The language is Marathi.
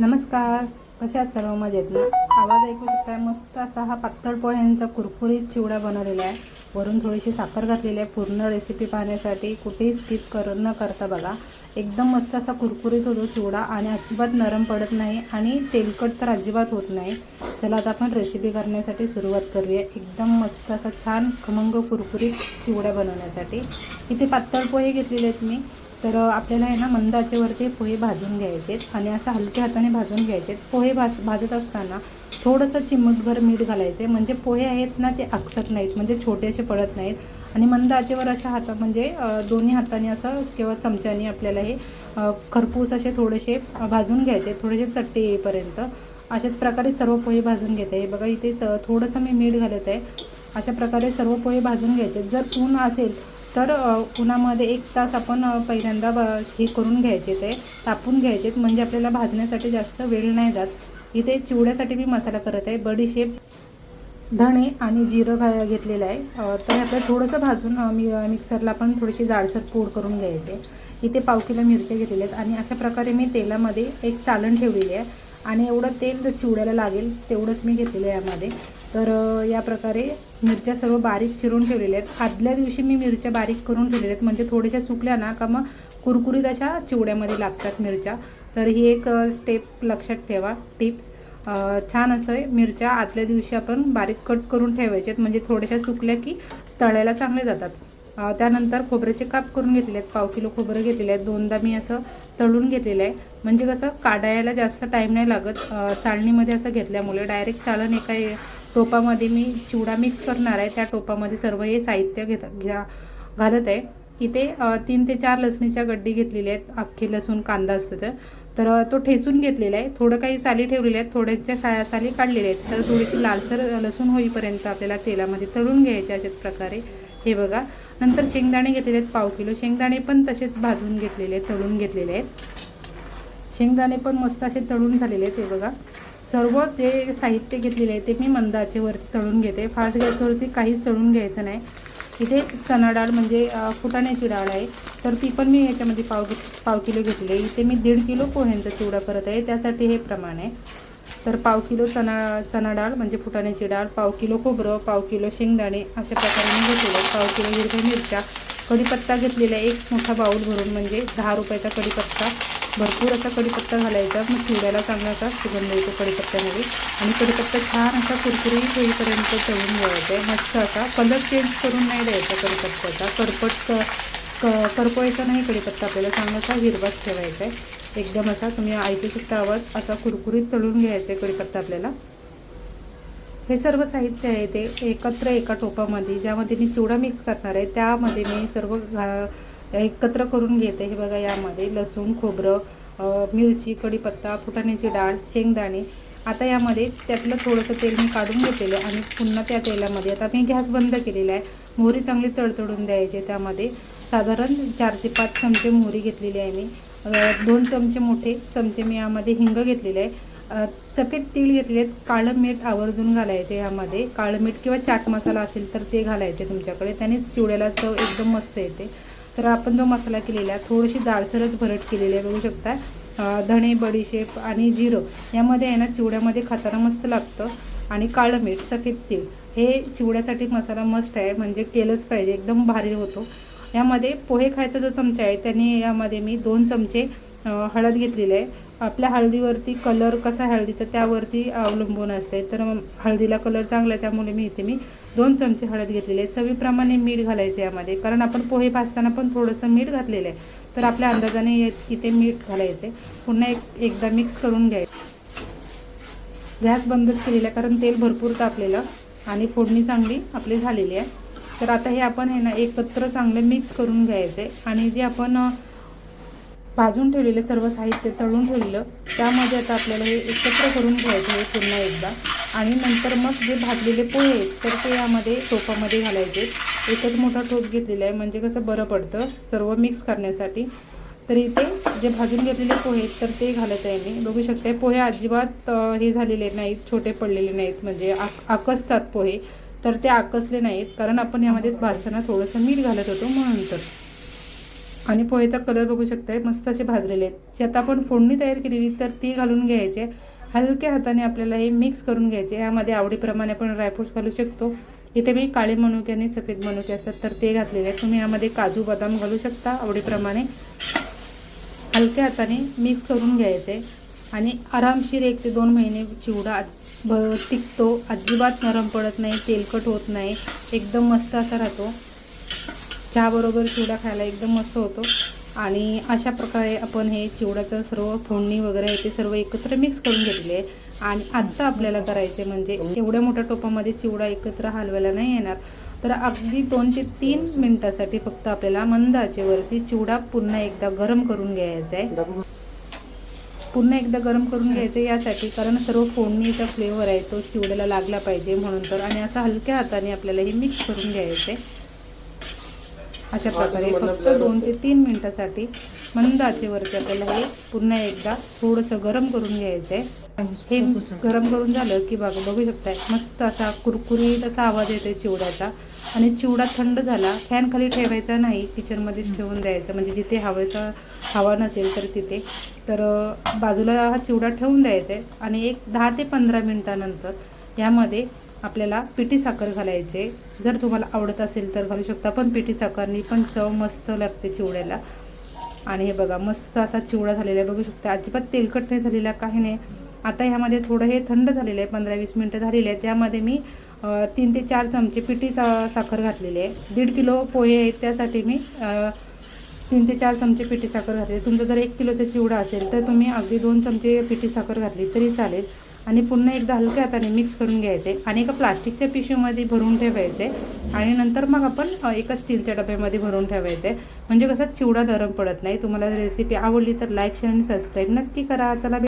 नमस्कार. कशा सर्व मजेत ना? आवाज ऐकू शकताय? मस्त असा हा पातळ पोह्यांचा कुरकुरीत चिवडा बनवलेला आहे. वरून थोडीशी साखर घातलेली आहे. पूर्ण रेसिपी पाहण्यासाठी कुठेही स्किप कर न करता बघा. एकदम मस्त असा कुरकुरीत होतो चिवडा आणि अजिबात नरम पडत नाही आणि तेलकट तर अजिबात होत नाही. चला आता आपण रेसिपी करण्यासाठी सुरुवात करूया. एकदम मस्त असा छान खमंग कुरकुरीत चिवडा बनवण्यासाठी. इथे पातळ पोहे घेतलेले आहेत मी. तर आपल्याला आहे ना मंद आचेवरती पोहे भाजून घ्यायचे आणि असं हलक्या हाताने भाजून घ्यायचे पोहे भाज भाजत असताना थोडंसं चिमूटभर मीठ घालायचे म्हणजे पोहे आहेत ना ते आकसत नाहीत म्हणजे छोटेसे पडत नाहीत. आणि मंद आचेवर अशा हाता म्हणजे दोन्ही हाताने असं किंवा चमच्याने आपल्याला हे खरपूस असे थोडेसे भाजून घ्यायचे थोडेसे चट्टे येईपर्यंत. अशाच प्रकारे सर्व पोहे भाजून घेते. हे बघा इथे च- थोडंसं मी मीठ घालत आहे. अशा प्रकारे सर्व पोहे भाजून घ्यायचे. जर ऊन असेल तर उन्हामध्ये एक तास आपण पहिल्यांदा हे करून घ्यायचे ते तापून घ्यायचे म्हणजे आपल्याला भाजण्यासाठी जास्त वेळ नाही जात. इथे चिवड्यासाठी मी मसाला करत आहे बडीशेप धणे आणि जिरं घा घेतलेलं आहे. तर आपल्याला थोडंसं भाजून मी मिक्सरला पण थोडीशी जाडसर पूड करून घ्यायचे. इथे पाव किलो मिरच्या घेतलेल्या आहेत आणि अशा प्रकारे मी तेलामध्ये एक चालण ठेवलेली आहे. आणि एवढं तेल जर चिवड्याला लागेल तेवढंच मी घेतलेलं आहे यामध्ये. तर या प्रकारे मिरच्या सर्व बारीक चिरून ठेवलेल्या आहेत. आदल्या दिवशी मी मिरच्या बारीक करून ठेवलेल्या आहेत. म्हणजे थोड्याशा सुकल्या ना का मग कुरकुरीत अशा चिवड्यामध्ये लागतात मिरच्या. तर ही एक स्टेप लक्षात ठेवा. टिप्स छान असं आहे मिरच्या आदल्या दिवशी आपण बारीक कट करून ठेवायच्यात म्हणजे थोड्याशा सुकल्या की तळायला चांगले जातात. त्यानंतर खोबऱ्याचे काप करून घेतलेले आहेत. पाव किलो खोबरं घेतलेले आहेत. दोनदा मी असं तळून घेतलेलं आहे. म्हणजे कसं काढायला जास्त टाईम नाही लागत. चाळणीमध्ये असं घेतल्यामुळे डायरेक्ट चाळण एका टोपामध्ये मी चिवडा मिक्स करणार आहे. त्या टोपामध्ये सर्व हे साहित्य घेत घ्या घालत आहे. इथे तीन ते चार लसणीच्या गड्डी घेतलेल्या आहेत. अख्खे लसूण कांदा असतो तर. तर तो ठेचून घेतलेला आहे. थोडं काही साली ठेवलेल्या आहेत. थोड्याच्या सा साली काढलेल्या आहेत. तर थोडीशी लालसर लसूण होईपर्यंत आपल्याला तेलामध्ये तळून घ्यायचे अशाच प्रकारे. हे बघा. नंतर शेंगदाणे घेतलेले आहेत पाव किलो. शेंगदाणे पण तसेच भाजून घेतलेले आहेत तळून घेतलेले आहेत. शेंगदाणे पण मस्त असे तळून झालेले आहेत. हे बघा. सर्व जे साहित्य घेतलेले आहे ते मी मंदाचेवरती तळून घेते. फास्ट गॅसवरती काहीच तळून घ्यायचं नाही. इथे चणा डाळ म्हणजे फुटाण्याची डाळ आहे. तर ती पण मी याच्यामध्ये पाव पाव किलो घेतली. आहे इथे मी दीड किलो पोह्यांचा चिवडा करत आहे. त्यासाठी हे प्रमाण आहे. तर पाव किलो चणा चणा डाळ म्हणजे फुटाण्याची डाळ पाव किलो खोबरं पाव किलो शेंगदाणे अशा प्रकारे मी घेतलेलं आहे पाव किलो हिरव्या मिरच्या कढीपत्ता घेतलेला आहे एक मोठा बाऊल भरून म्हणजे दहा रुपयाचा कढीपत्ता. भरपूर असा कढीपत्ता घालायचा. मग चिवड्याला चांगला असा सुगंध येतो कढीपत्त्यामध्ये आणि कढीपत्ता छान असा कुरकुरी होईपर्यंत तळून घ्यायचा आहे. मस्त असा कलर चेंज करून नाही द्यायचा कढीपत्त्याचा. करपट क क करपवायचा नाही कढीपत्ता आपल्याला. चांगला असा हिरवाच ठेवायचा आहे. एकदम असा तुम्ही ऐकू शकता आवाज. असा कुरकुरीत तळून घ्यायचा आहे कढीपत्ता आपल्याला. हे सर्व साहित्य आहे ते एकत्र एका टोपामध्ये ज्यामध्ये मी चिवडा मिक्स करणार आहे त्यामध्ये मी सर्व घा- एकत्र करून घेते. हे बघा यामध्ये लसूण खोबरं मिरची कढीपत्ता फुटाण्याची डाळ शेंगदाणे. आता यामध्ये त्यातलं थोडंसं तेल मी काढून घेतलेलं आहे आणि पुन्हा त्या तेलामध्ये आता मी गॅस बंद केलेला आहे. मोहरी चांगली तडतडून द्यायची त्यामध्ये. साधारण चार ते पाच चमचे मोहरी घेतलेली आहे मी. दोन चमचे मोठे चमचे मी यामध्ये हिंग घेतलेले आहे. सफेद तीळ घेतले आहेत. काळं मीठ आवर्जून घालायचे यामध्ये. काळं मीठ किंवा चाट मसाला असेल तर ते घालायचे तुमच्याकडे. त्याने चिवड्याला चव एकदम मस्त येते. तर आपण जो मसाला केलेला आहे थोडीशी जाडसरच भरट केलेली आहे बघू शकता धणे बडीशेप आणि जिरं यामध्ये आहे ना चिवड्यामध्ये खाताना मस्त लागतं. आणि काळं मीठ सफेद तेल हे चिवड्यासाठी मसाला मस्ट आहे. म्हणजे केलंच पाहिजे एकदम भारी होतो. यामध्ये पोहे खायचा जो चमचा आहे त्याने यामध्ये मी दोन चमचे हळद घेतलेली आहे. आपल्या हळदीवरती कलर कसा आहे हळदीचा त्यावरती अवलंबून असते. तर मग हळदीला कलर चांगला आहे त्यामुळे मी इथे मी दोन चमचे हळद घेतलेले आहे. चवीप्रमाणे मीठ घालायचं यामध्ये. कारण आपण पोहे भाजताना पण थोडंसं मीठ घातलेलं आहे. तर आपल्या अंदाजाने इथे मीठ घालायचं पुन्हा एक एकदा मिक्स करून घ्यायचं गॅस बंदच केलेला आहे कारण तेल भरपूर तापलेलं आणि फोडणी चांगली आपली झालेली आहे. तर आता हे आपण हे ना एकत्र चांगलं मिक्स करून घ्यायचं आहे. आणि जे आपण भाजून ठेवलेले सर्व साहित्य तळून ठेवलेलं त्यामध्ये आता आपल्याला हे एकत्र करून घ्यायचं आहे पुन्हा एकदा. आणि नंतर मग जे भाजलेले पोहे आहेत तर ते यामध्ये टोपामध्ये घालायचे. एकच मोठा टोप घेतलेला आहे म्हणजे कसं बरं पडतं सर्व मिक्स करण्यासाठी. तर इथे जे भाजून घेतलेले पोहे आहेत तर ते घालत आहे मी. बघू शकते पोहे अजिबात हे झालेले नाहीत छोटे पडलेले नाहीत म्हणजे आक आकसतात पोहे. तर ते आकसले नाहीत कारण आपण यामध्ये भाजताना थोडंसं मीठ घालत होतो म्हणून तर. आणि पोहेचा कलर बघू शकताय. मस्त असे भाजलेले आहेत. जी आता आपण फोडणी तयार केलेली तर ती घालून घ्यायचे. हलक्या हाताने आपल्याला हे मिक्स करून घ्यायचे. यामध्ये आवडीप्रमाणे आपण ड्रायफ्रुट्स घालू शकतो. इथे मी काळे मनुके आणि सफेद मनुके असतात तर ते घातलेले आहेत. तुम्ही यामध्ये काजू बदाम घालू शकता आवडीप्रमाणे. हलक्या हाताने मिक्स करून घ्यायचे. आणि आरामशीर एक ते दोन महिने चिवडा भ टिकतो. अजिबात नरम पडत नाही तेलकट होत नाही. एकदम मस्त असा राहतो. चहाबरोबर चिवडा खायला एकदम मस्त होतो. आणि अशा प्रकारे आपण हे चिवड्याचं सर्व फोडणी वगैरे आहे ते सर्व एकत्र मिक्स करून घेतले आहे. आणि आत्ता आपल्याला करायचे म्हणजे एवढ्या मोठ्या टोपामध्ये चिवडा एकत्र हलवायला नाही येणार. तर अगदी दोन ते तीन मिनटासाठी फक्त आपल्याला मंद आचेवरती चिवडा पुन्हा एकदा गरम करून घ्यायचा आहे. पुन्हा एकदा गरम करून घ्यायचं यासाठी कारण सर्व फोडणीचा फ्लेवर आहे तो चिवड्याला लागला पाहिजे म्हणून तर. आणि असं हलक्या हाताने आपल्याला हे मिक्स करून घ्यायचं आहे. अशा प्रकारे फक्त दोन ते तीन मिनटासाठी मंद आचेवरती आपल्याला हे पुन्हा एकदा थोडंसं गरम करून घ्यायचं आहे हे गरम करून झालं की बघा बघू शकताय मस्त असा कुरकुरीत असा आवाज येतो चिवड्याचा. आणि चिवडा थंड झाला फॅन खाली ठेवायचा नाही किचनमध्येच ठेवून द्यायचा. म्हणजे जिथे हवेचा हवा नसेल तर तिथे. तर बाजूला हा चिवडा ठेवून द्यायचा आहे आणि एक दहा ते पंधरा मिनटानंतर यामध्ये आपल्याला पिठी साखर घालायचे. जर तुम्हाला आवडत असेल तर घालू शकता पण पिठी साखरनी पण चव मस्त लागते चिवड्याला. आणि हे बघा मस्त असा चिवडा झालेला आहे. बघू शकता अजिबात तेलकट नाही झालेला काही नाही. आता ह्यामध्ये थोडं हे थंड झालेलं आहे पंधरा वीस मिनटं झालेले आहे त्यामध्ये मी तीन ते चार चमचे पिठी सा साखर घातलेली आहे. दीड किलो पोहे आहेत त्यासाठी मी तीन ते चार चमचे पिठी साखर घातली तुमचा जर एक किलोचा चिवडा असेल तर तुम्ही अगदी दोन चमचे पिठी साखर घातली तरी चालेल. आणि पुन्हा एकदा हलक्या हाताने मिक्स करून घ्यायचे आणि एका प्लास्टिकच्या पिशवीमध्ये भरून ठेवायचे. आणि नंतर मग आपण एका स्टीलच्या डब्यामध्ये भरून ठेवायचे. म्हणजे कसं चिवडा नरम पडत नाही. तुम्हाला रेसिपी आवडली तर लाईक शेअर आणि सबस्क्राईब नक्की करा. चला